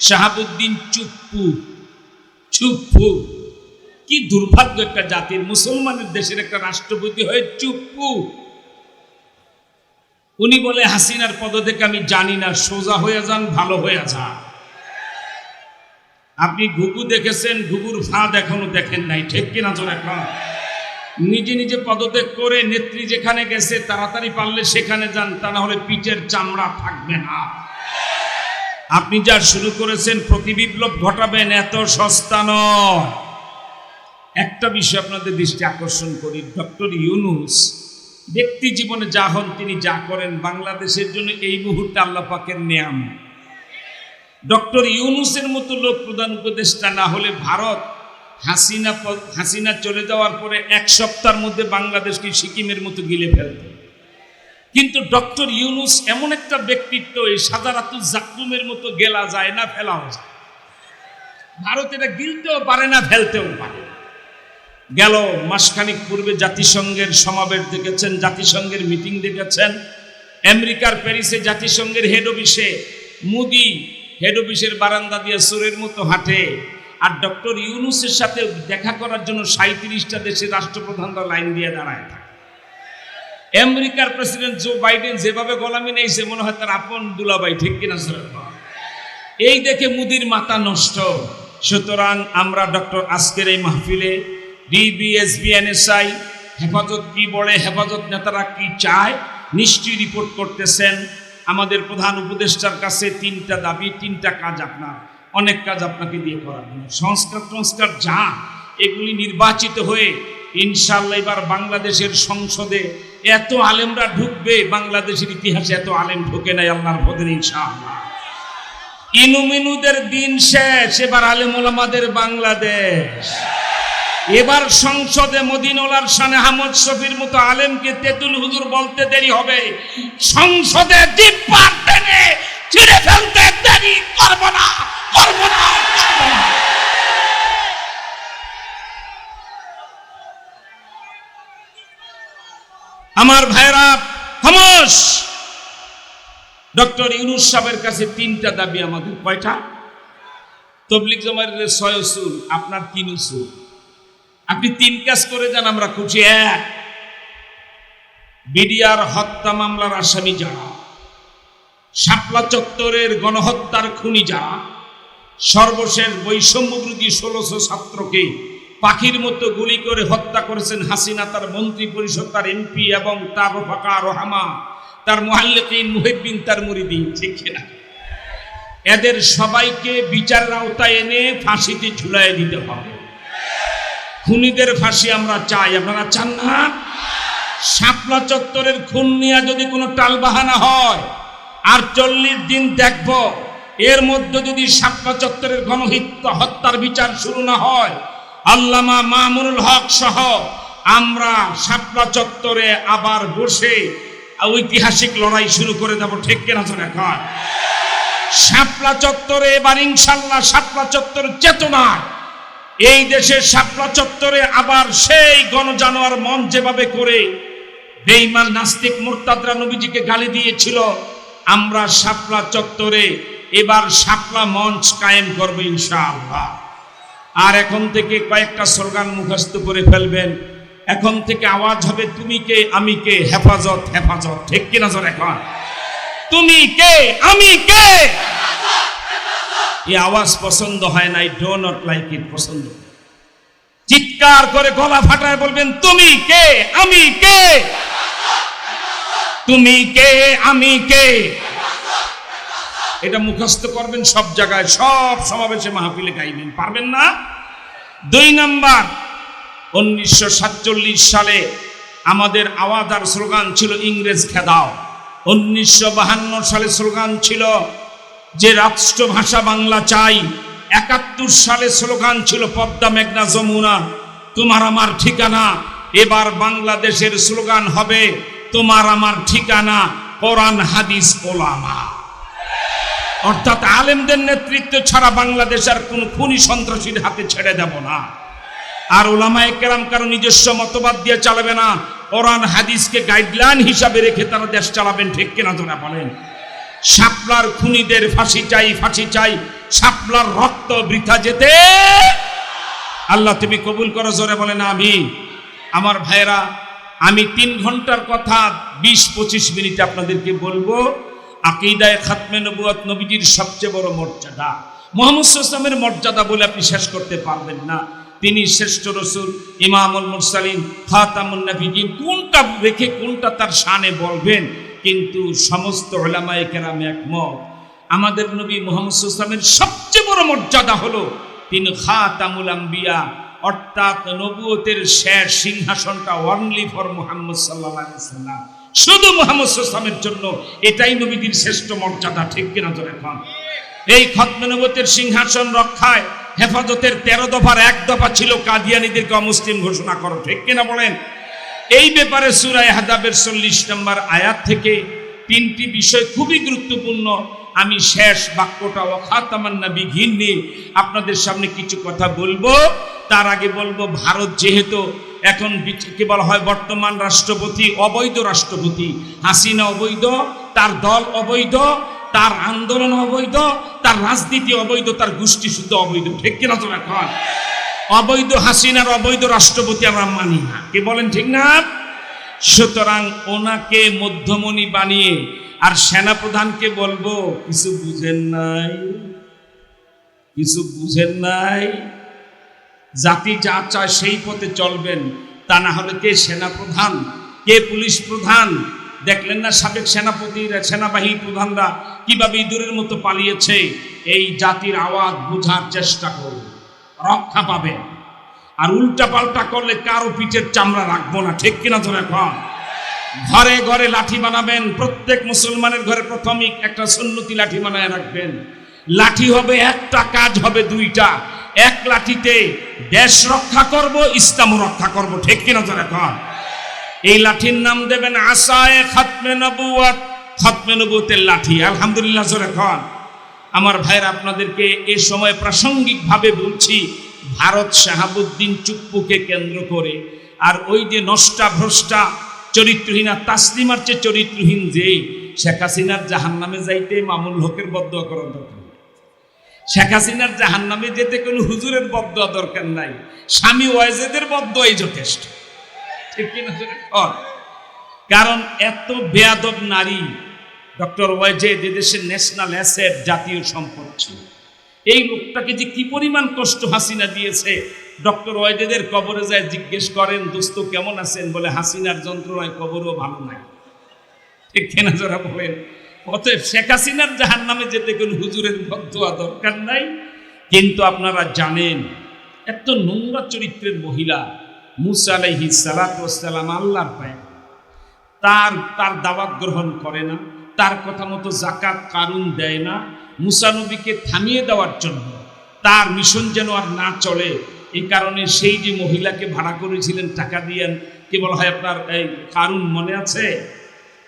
শাহাবুদ্দিন চুপ্পু চুপ্পু। কি দুর্ভাগ্য একটা জাতির, মুসলমানের দেশের একটা রাষ্ট্রপতি হয়ে চুপ্পু। উনি বলে, হাসিনার পদত্যাগ আমি জানি না, সোজা হয়ে যান, ভালো হয়ে যান। আপনি ঘুঘু দেখেছেন, ঘুঘুর ফাঁদ এখনও দেখেন নাই, ঠিক কিনা জোর এখন? নিজে নিজে পদত্যাগ করে নেত্রী যেখানে গেছে, তাড়াতাড়ি পারলে সেখানে যান, তা না হলে পিঠের চামড়া থাকবে না। আপনি যা শুরু করেছেন প্রতি বিপ্লব ঘটাবেন এত সস্তা নয়। একটা বিষয় আপনাদের দৃষ্টি আকর্ষণ করি, ডক্টর ইউনুস, ব্যক্তি জীবনে যা হন তিনি যা করেন, বাংলাদেশের জন্য এই মুহূর্তে আল্লাহ পাকের নেয়াম ডক্টর ইউনুসের মতো লোক প্রধান উপদেষ্টা না হলে ভারত হাসিনা হাসিনা চলে যাওয়ার পরে এক সপ্তাহের মধ্যে বাংলাদেশকে সিকিমের মতো গিলে ফেলত। কিন্তু ডক্টর ইউনুস এমন একটা ব্যক্তিত্ব, এই সাদারাতুল জাকরুমের মতো গেলা যায় না, ফেলাও যায়। ভারত এটা গিলতেও পারে না, ফেলতেও পারে। গেল মাসখানিক পূর্বে জাতিসংঘের সমাবেশ দেখেছেন, জাতিসংঘের মিটিং দেখেছেন। আমেরিকার প্যারিসে জাতিসংঘের হেড অফিসে মুদি হেড অফিসের বারান্দা দিয়ে সুরের মতো হাঁটে। আর ডক্টর ইউনুসের সাথে দেখা করার জন্য সাঁত্রিশটা দেশের রাষ্ট্রপ্রধানরা লাইন দিয়ে দাঁড়ায় আমেরিকার প্রেসিডেন্ট জো বাইডেন যেভাবে গোলামি নেইছে, মনে হয় তার আপন দুলাভাই, ঠিক কিনা এই দেখে মুদির মাথা নষ্ট। সুতরাং আমরা ডক্টর আজকের এই মাহফিলে ডিবিএসবি এনএসআই হেফাজত কি বলে, হেফাজত নেতারা কি চায়, নিশ্চয়ই রিপোর্ট করতেছেন। আমাদের প্রধান উপদেষ্টার কাছে তিনটা দাবি, তিনটা কাজ আপনার, অনেক কাজ আপনাকে দিয়ে করাবেন সংস্কার সংস্কার যা, এগুলি নির্বাচিত হয়ে ইনশাল্লাহ এবার বাংলাদেশের সংসদে এত আলেমরা ঢুকবে, বাংলাদেশের ইতিহাসে এত আলেম ঢুকে নাই আল্লাহর পদের ইনশাআল্লাহ। ইনুমিনুদের দিন শেষ, এবার আলেম ওলামাদের বাংলাদেশ। এবার সংসদে মদিনোলার শানে আহমদ শফির মতো আলেমকে তেতুল হুজুর বলতে দেরি হবে। সংসদে জিব্বার টেনে ছিঁড়ে ফেলতে দেরি করব না করব না। আমার ভাইরা, খামোশ! ডক্টর ইউনুস সাহেবের কাছে তিনটা দাবি আমাদের। কয়টা? তবলিক জমায়ের ছয় উসুল আপনার তিন উসুল আপনি তিন কাজ করে যান, আমরা খুশি এক। বিডিআর হত্যা মামলার আসামি যারা, শাপলা চত্বরের গণহত্যার খুনি যারা, সর্বশেষ বৈষম্য বিরোধী ষোলোশো ছাত্রকে পাখির মতো গুলি করে হত্যা করেছেন হাসিনা, তার মন্ত্রী পরিষদ, তার এমপি এবং তার ফাঁকা রহামা, তার মোহাল্লিকিন মুহিদ্দিন তার মুরিদিন, ঠিক কিনা? এদের সবাইকে বিচারের আওতায় এনে ফাঁসিতে ঝুলাই দিতে হবে। খুনিদের ফাঁসি আমরা চাই, আপনারা চান না? শাপলা চত্বরের খুন নিয়ে যদি কোনো টালবাহানা হয় আর চল্লিশ দিন দেখব, এর মধ্যে যদি শাপলা চত্বরের গণহত্যা হত্যার বিচার শুরু না হয় আল্লামা মামুনুল হক সহ আমরা শাপলা চত্বরে আবার বসে ঐতিহাসিক লড়াই শুরু করে দেব, ঠিক কেনা চলে এখন শাপলা চত্বরে এবার ইনশাল্লাহ শাপলা চত্বর চেতনা এই দেশের শাপলা চত্বরে আবার সেই গণজানোয়ার মন যেভাবে করে বেইমান নাস্তিক, মুরতাদরা নবীজিকে গালি দিয়েছিল, আমরা শাপলা চত্বরে এবার শাপলা মঞ্চ কায়েম করব ইনশাআল্লাহ। আর এখন থেকে কয়েকটা স্লোগান মুখস্থ করে ফেলবেন। এখন থেকে আওয়াজ হবে, তুমি কে? আমি কে? হেফাজত হেফাজত। ঠিক কিনা স্যার এখন তুমি কে? আমি কে? এই আওয়াজ পছন্দ হয় না ডো নট লাইক ইট পছন্দ চিৎকার করে গলা ফাটায় বলবেন, তুমি কে? আমি কে? তুমি কে? আমি কে? এটা মুখস্থ করবেন সব জায়গায়, সব সমাবেশে মাহফিলে গাইবেন। পারবেন না? দুই নাম্বার, উনিশশো সাতচল্লিশ সালে আমাদের আওয়াজ আর স্লোগান ছিল ইংরেজ খেদাও। উনিশশো সালে স্লোগান ছিল যে রাষ্ট্রভাষা বাংলা চাই। একাত্তর সালে স্লোগান ছিল পদ্মা মেঘনা যমুনা, তোমার আমার ঠিকানা। এবার বাংলাদেশের স্লোগান হবে, তোমার আমার ঠিকানা, কোরআন, হাদিস, ওলামা। অর্থাৎ আলেমদের নেতৃত্ব ছাড়া বাংলাদেশ আর কোন খুনি সন্ত্রাসীর হাতে ছেড়ে দেব না। আর ওলামায়ে কেরাম কারও নিজস্ব মতবাদ দিয়ে চালাবে না। কোরআন, হাদিসকে গাইডলাইন হিসাবে রেখে তারা দেশ চালাবেন, ঠিক কিনা তোরা বলেন? শাপলার খুনিদের ফাঁসি চাই ফাঁসি চাই, শাপলার রক্ত বৃথা যেতে। আল্লাহ তুমি কবুল করো, জোরে বলেন আমি আমার ভাইয়েরা, আমি তিন ঘণ্টার কথা, বিশ পঁচিশ মিনিট আপনাদেরকে বলব। আকিদায় খাতমে নবুয়াত নবীজির সবচেয়ে বড় মর্যাদা। মোহাম্মদ ইসলামের মর্যাদা বলে আপনি শেষ করতে পারবেন না। তিনি শ্রেষ্ঠ রসুল, ইমামুল মুরসালিন, খাতামুন নবীজিন, কোনটা রেখে কোনটা তার শানে বলবেন? কিন্তু সমস্ত ওলামায়ে কেরাম একমত। আমাদের নবী মোহাম্মদ ইসলামের সবচেয়ে বড় মর্যাদা হলো তিনি খাতামুল আম্বিয়া, অর্থাৎ নবুয়তের শেষ সিংহাসনটা অনলি ফর মোহাম্মদ সাল্লাহ সাল্লাম শুধু মোহাম্মদ ইসলামের জন্য, এটাই নবীদের শ্রেষ্ঠ মর্যাদা, ঠিক কিনা তো এখন এই খতমে নবতের সিংহাসন রক্ষায় হেফাজতের তেরো দফার এক দফা ছিল কাদিয়ানিদেরকে অমুসলিম ঘোষণা করো, ঠিক কিনা বলেন? এই ব্যাপারে সুরায় হাদাবের চল্লিশ নম্বর আয়াত থেকে তিনটি বিষয় খুবই গুরুত্বপূর্ণ। আমি শেষ বাক্যটা অখাতামান্না বিঘিন নিয়ে আপনাদের সামনে কিছু কথা বলব। তার আগে বলব, ভারত যেহেতু এখন কি বলা হয়, বর্তমান রাষ্ট্রপতি, অবৈধ রাষ্ট্রপতি, হাসিনা অবৈধ, তার দল অবৈধ, তার আন্দোলন অবৈধ, তার রাজনীতি অবৈধ, তার গোষ্ঠী শুদ্ধ অবৈধ। ঠিক কিনা তো এখন অবৈধ হাসিনার অবৈধ রাষ্ট্রপতি আমরা মানি না। কি বলেন ঠিক না? সুতরাং ওনাকে মধ্যমণি বানিয়ে আর সেনাপ্রধানকে বলব, কিছু বুঝেন নাই? কিছু বুঝেন নাই? জাতি যা চায় সেই পথে চলবেন। তা না হলে কে সেনাপ্রধান, কে পুলিশ প্রধান? দেখলেন না সাবেক সেনাপতিরা, সেনাবাহিনী প্রধানরা কীভাবে ইঁদুরের মতো পালিয়েছে? এই জাতির আওয়াজ বোঝার চেষ্টা করুন, রক্ষা পাবে আর উল্টা পাল্টা করলে কারও পিঠের চামড়া রাখব না, ঠিক কিনা ধরে এখন ঘরে ঘরে লাঠি বানাবেন, প্রত্যেক মুসলমানের ঘরে প্রথমেই একটা সুন্নতি লাঠি বানায় রাখবেন। লাঠি হবে একটা, কাজ হবে দুইটা। এক লাঠিতে দেশ রক্ষা করব, ইসলাম রক্ষা করব, ঠিক কিনা ধরে এখন এই লাঠির নাম দেবেন আশায় খাতমে নবুয়াত খাতমে নবুতের লাঠি, আলহামদুলিল্লাহ জোরে খান আমার ভাইয়ের, আপনাদেরকে এ সময় প্রাসঙ্গিকভাবে বলছি, ভারত শাহাবুদ্দিন চুপ্পুকে কেন্দ্র করে। আর ওই যে নষ্টা ভ্রষ্টা, চরিত্রহীনা তাসলিমার চেয়ে চরিত্রহীন যে শেখ হাসিনার জাহান নামে যাইতে মামুল হকের বদ্ধ করার দরকার। শেখ হাসিনার জাহান নামে যেতে কোনো হুজুরের বদ্ধ দরকার নাই। স্বামী ওয়াজেদের বদ্ধই যথেষ্ট। ঠিক কিনা কারণ এত বেয়াদব নারী ডক্টর ওয়াজেদ এদেশের ন্যাশনাল অ্যাসেট জাতীয় সম্পদ ছিল। এই লোকটাকে যে কি পরিমাণ কষ্ট হাসিনা দিয়েছে, ডক্টর ওয়াজেদের কবরে যায় জিজ্ঞেস করেন, দোস্ত, কেমন আছেন? বলে, হাসিনার যন্ত্রণায় কবরও ভালো নাই। ঠিক কেনা যারা বলেন? অতএব শেখ হাসিনার জাহান নামে যেতে কোনো হুজুরের বদুয়া দরকার নাই। কিন্তু আপনারা জানেন, এত নোংরা চরিত্রের মহিলা মুসা আলাইহি সালাম আল্লাহর পায়। তার তার দাওয়াত গ্রহণ করে না, তার কথা মতো জাকাত কারুন দেয় না, মুসা নবীকে থামিয়ে দেওয়ার জন্য। তার মিশন যেন আর না চলে এই কারণে সেই যে মহিলাকে ভাড়া করেছিলেন, টাকা দিয়েন কি বলা হয় আপনার, এই কারুন মনে আছে?